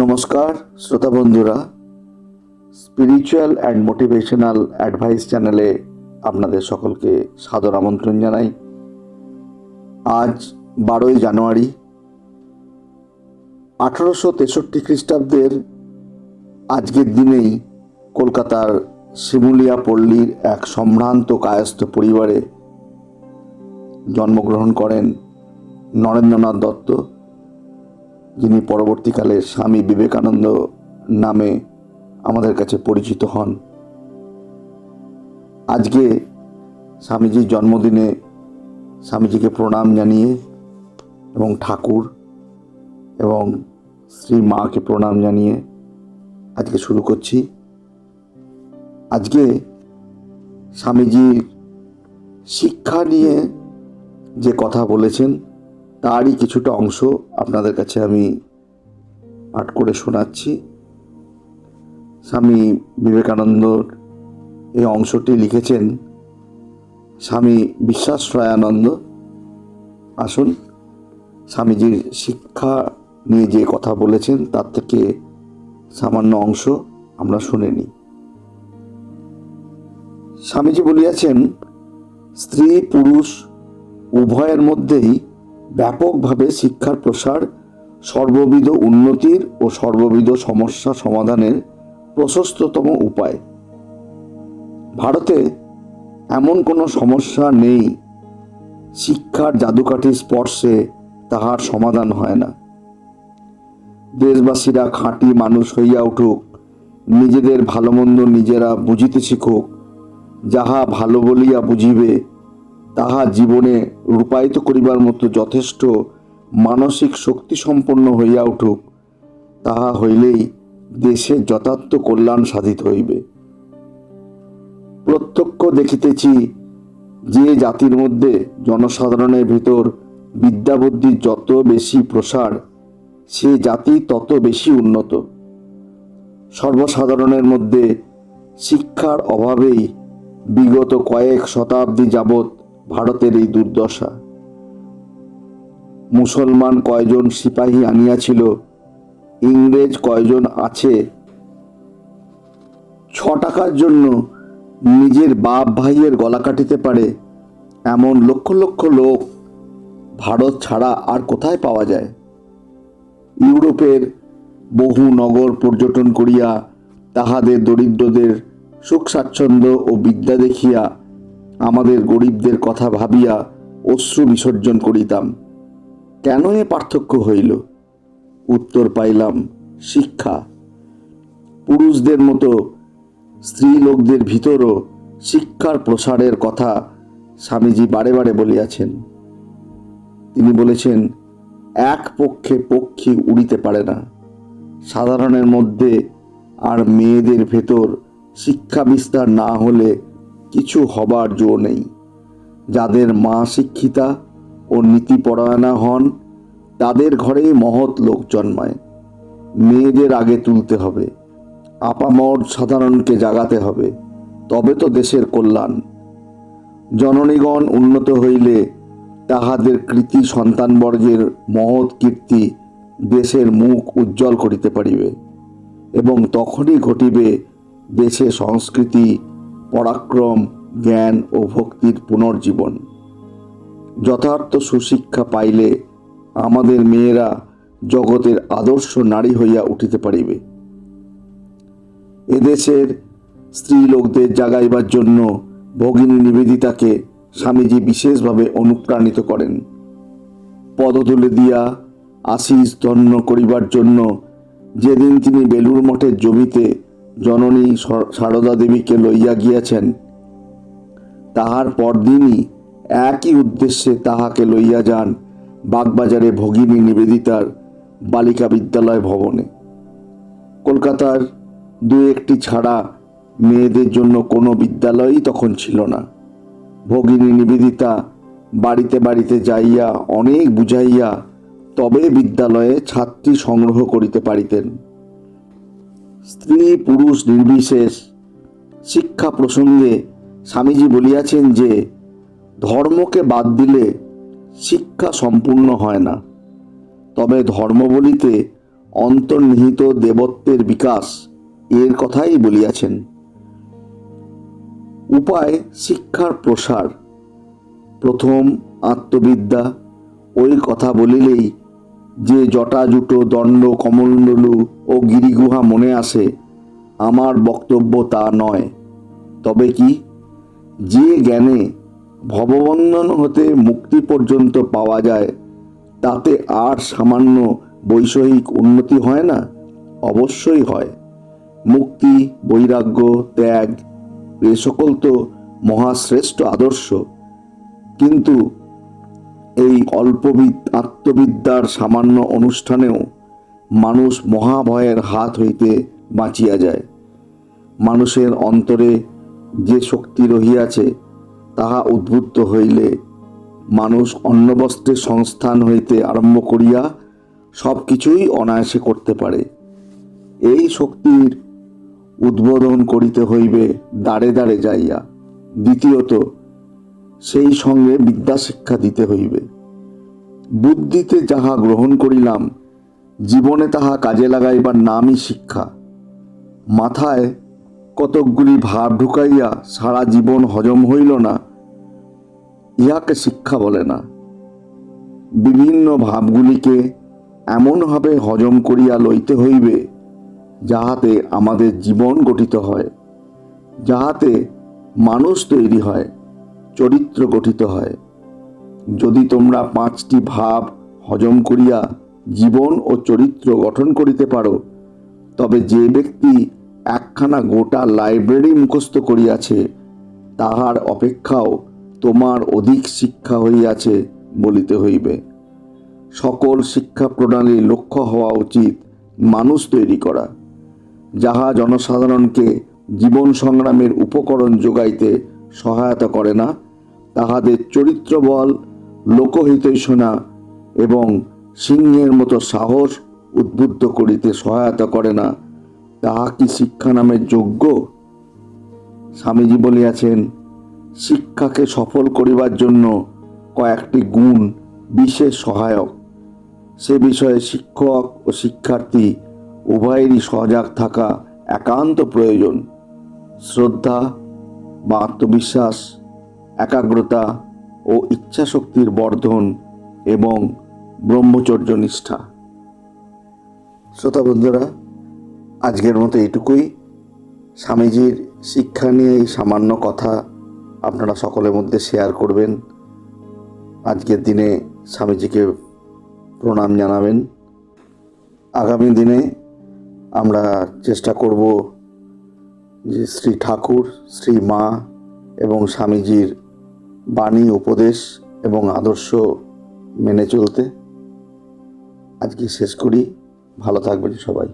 নমস্কার, শ্রোতা বন্ধুরা। স্পিরিচুয়াল অ্যান্ড মোটিভেশনাল অ্যাডভাইস চ্যানেলে আপনাদের সকলকে সাদর আমন্ত্রণ জানাই। আজ বারোই জানুয়ারি, আঠারোশো তেষট্টি খ্রিস্টাব্দের আজকের দিনেই কলকাতার শিমুলিয়া পল্লীর এক সম্ভ্রান্ত কায়স্থ পরিবারে জন্মগ্রহণ করেন নরেন্দ্রনাথ দত্ত। যিনি পরবর্তীকালে স্বামী বিবেকানন্দ নামে আমাদের কাছে পরিচিত হন। আজকে স্বামীজির জন্মদিনে স্বামীজিকে প্রণাম জানিয়ে এবং ঠাকুর এবং শ্রী মাকে প্রণাম জানিয়ে আজকে শুরু করছি। আজকে স্বামীজির শিক্ষা নিয়ে যে কথা বলেছেন তারই কিছুটা অংশ আপনাদের কাছে আমি পাঠ করে শোনাচ্ছি। স্বামী বিবেকানন্দর এই অংশটি লিখেছেন, স্বামী বিশ্বাসরায়ানন্দ। আসুন, স্বামীজির শিক্ষা নিয়ে যে কথা বলেছেন তার থেকে সামান্য অংশ আমরা শুনে নিই। স্বামীজি বলিয়াছেন, স্ত্রী পুরুষ উভয়ের মধ্যেই ব্যাপকভাবে শিক্ষার প্রসার, সর্ববিধ উন্নতির ও সর্ববিধ সমস্যা সমাধানের প্রশস্ততম উপায়। ভারতে এমন কোনো সমস্যা নেই, শিক্ষার জাদুকাঠির স্পর্শে তাহার সমাধান হয় না। দেশবাসীরা খাঁটি মানুষ হইয়া উঠুক, নিজেদের ভালো মন্দ নিজেরা বুঝিতে শিখুক, যাহা ভালো বলিয়া বুঝিবে তাহা জীবনে রূপায়িত করিবার মতো যথেষ্ট মানসিক শক্তি সম্পন্ন হইয়া উঠুক, তাহা হইলেই দেশের যথার্থ কল্যাণ সাধিত হইবে। প্রত্যক্ষ দেখিতেছি যে জাতির মধ্যে জনসাধারণের ভিতর বিদ্যাবুদ্ধির যত বেশি প্রসার, সে জাতি তত বেশি উন্নত। সর্বসাধারণের মধ্যে শিক্ষার অভাবেই বিগত কয়েক শতাব্দী যাবৎ ভারতের এই দুর্দশা। মুসলমান কয়জন সিপাহী আনিয়াছিল? ইংরেজ কয়জন আছে? ছ টাকার জন্য নিজের বাপ ভাইয়ের গলা কাটিতে পারে এমন লক্ষ লক্ষ লোক ভারত ছাড়া আর কোথায় পাওয়া যায়? ইউরোপের বহু নগর পর্যটন করিয়া তাহাদের দরিদ্রদের সুখ স্বাচ্ছন্দ্য ও বিদ্যা দেখিয়া আমাদের গরিবদের কথা ভাবিয়া অশ্রু বিসর্জন করিতাম। কেন এ পার্থক্য হইল? উত্তর পাইলাম, শিক্ষা। পুরুষদের মতো স্ত্রী লোকদের ভিতরও শিক্ষার প্রসারের কথা স্বামীজি বারে বারে বলিয়াছেন। তিনি বলেছেন, এক পক্ষে পক্ষী উড়িতে পারে না। সাধারণের মধ্যে আর মেয়েদের ভেতর শিক্ষা বিস্তার না হলে কিছু হবার জো নেই। যাদের মা শিক্ষিতা ও নীতিপরায়ণা হন, তাদের ঘরেই মহৎ লোক জন্মায়। মেয়েদের আগে তুলতে হবে, আপামর সাধারণকে জাগাতে হবে, তবে তো দেশের কল্যাণ। জননীগণ উন্নত হইলে তাহাদের কৃতি সন্তানবর্গের মহৎ কীর্তি দেশের মুখ উজ্জ্বল করিতে পারিবে এবং তখনই ঘটিবে দেশে সংস্কৃতি পরাক্রম, জ্ঞান ও ভক্তির পুনর্জীবন। যথার্থ সুশিক্ষা পাইলে আমাদের মেয়েরা জগতের আদর্শ নারী হইয়া উঠিতে পারিবে। এদেশের স্ত্রী লোকদের জাগাইবার জন্য ভগিনী নিবেদিতাকে স্বামীজি বিশেষভাবে অনুপ্রাণিত করেন। পদতুলে দিয়া আশিস ধন্য করিবার জন্য যেদিন তিনি বেলুর মঠের জমিতে জননী সারদা দেবীকে লইয়া গিয়াছেন। তাহার পরদিনই একই উদ্দেশ্যে তাহাকে লইয়া যান বাগবাজারে ভগিনী নিবেদিতার বালিকা বিদ্যালয় ভবনে। কলকাতার দু একটি ছাড়া মেয়েদের জন্য কোনো বিদ্যালয়ই তখন ছিল না। ভগিনী নিবেদিতা বাড়িতে বাড়িতে যাইয়া অনেক বুঝাইয়া তবে বিদ্যালয়ে ছাত্রী সংগ্রহ করিতে পারিতেন। স্ত্রী, পুরুষ, নির্বিশেষ শিক্ষা প্রসঙ্গে স্বামীজি বলিয়াছেন যে, ধর্মকে বাদ দিলে শিক্ষা সম্পূর্ণ হয় না। তবে ধর্ম বলিতে অন্তর্নিহিত দেবত্বের বিকাশ এর কথাই বলিয়াছেন। উপায় শিক্ষার প্রসার। প্রথম আত্মবিদ্যা। ওই কথা বলিলেই যে জটাজুটো দণ্ড, কমণ্ডলু ও গিরিগুহা মনে আসে, আমার বক্তব্য তা নয়। তবে কি? যে জ্ঞানে ভববন্ধন হতে মুক্তি পর্যন্ত পাওয়া যায়, তাতে আর সামান্য বৈষয়িক উন্নতি হয় না? অবশ্যই হয়। মুক্তি, বৈরাগ্য, ত্যাগ, এ সকল তো মহাশ্রেষ্ঠ আদর্শ। কিন্তু এই অল্পবিদ, আত্মবিদ্যার সামান্য অনুষ্ঠানেও মানুষ মহাভয়ের হাত হইতে বাঁচিয়া যায়। মানুষের অন্তরে যে শক্তি রহিয়াছে, তাহা উদ্বুদ্ধ হইলে মানুষ অন্নবস্ত্রের সংস্থান হইতে আরম্ভ করিয়া সব কিছুই অনায়াসে করতে পারে। এই শক্তির উদ্বোধন করিতে হইবে দাঁড়ে দাঁড়ে যাইয়া। দ্বিতীয়ত সেই সঙ্গে বিদ্যা শিক্ষা দিতে হইবে। বুদ্ধিতে যাহা গ্রহণ করিলাম, জীবনে তাহা কাজে লাগাইবার নামই শিক্ষা। মাথায় কতকগুলি ভাব ঢুকাইয়া সারা জীবন হজম হইল না, ইহাকে শিক্ষা বলে না। বিভিন্ন ভাবগুলিকে এমনভাবে হজম করিয়া লইতে হইবে, যাহাতে আমাদের জীবন গঠিত হয়, যাহাতে মানুষ তৈরি হয়। চরিত্র গঠিত হয়। যদি তোমরা পাঁচটি ভাব হজম করিয়া জীবন ও চরিত্র গঠন করিতে পারো, তবে যে ব্যক্তি একখানা গোটা লাইব্রেরি মুখস্থ করিয়াছে, তাহার অপেক্ষাও তোমার অধিক শিক্ষা হইয়াছে বলিতে হইবে। সকল শিক্ষা প্রণালীর লক্ষ্য হওয়া উচিত মানুষ তৈরি করা, যাহা জনসাধারণকে জীবন সংগ্রামের উপকরণ যোগাইতে সহায়তা করে না। তাহাদের চরিত্র বল লোকহিতৈষণা এবং সিংহের মতো সাহস উদ্বুদ্ধ করিতে সহায়তা করে না। তাহা কি শিক্ষা নামের যোগ্য? স্বামীজি বলিয়াছেন, শিক্ষাকে সফল করিবার জন্য কয়েকটি গুণ বিশেষ সহায়ক। সে বিষয়ে শিক্ষক ও শিক্ষার্থী উভয়েরই সজাগ থাকা একান্ত প্রয়োজন। শ্রদ্ধা বা আত্মবিশ্বাস একাগ্রতা ও ইচ্ছাশক্তির বর্ধন এবং ব্রহ্মচর্য নিষ্ঠা। শ্রোতা বন্ধুরা, আজকের মতো এইটুকুই। স্বামীজির শিক্ষা নিয়ে এই সামান্য কথা আপনারা সকলের মধ্যে শেয়ার করবেন। আজকের দিনে স্বামীজিকে প্রণাম জানাবেন। আগামী দিনে আমরা চেষ্টা করব যে শ্রী ঠাকুর, শ্রী মা এবং স্বামীজির বাণী, উপদেশ এবং আদর্শ মেনে চলতে। আজকে শেষ করি। ভালো থাকবেন সবাই।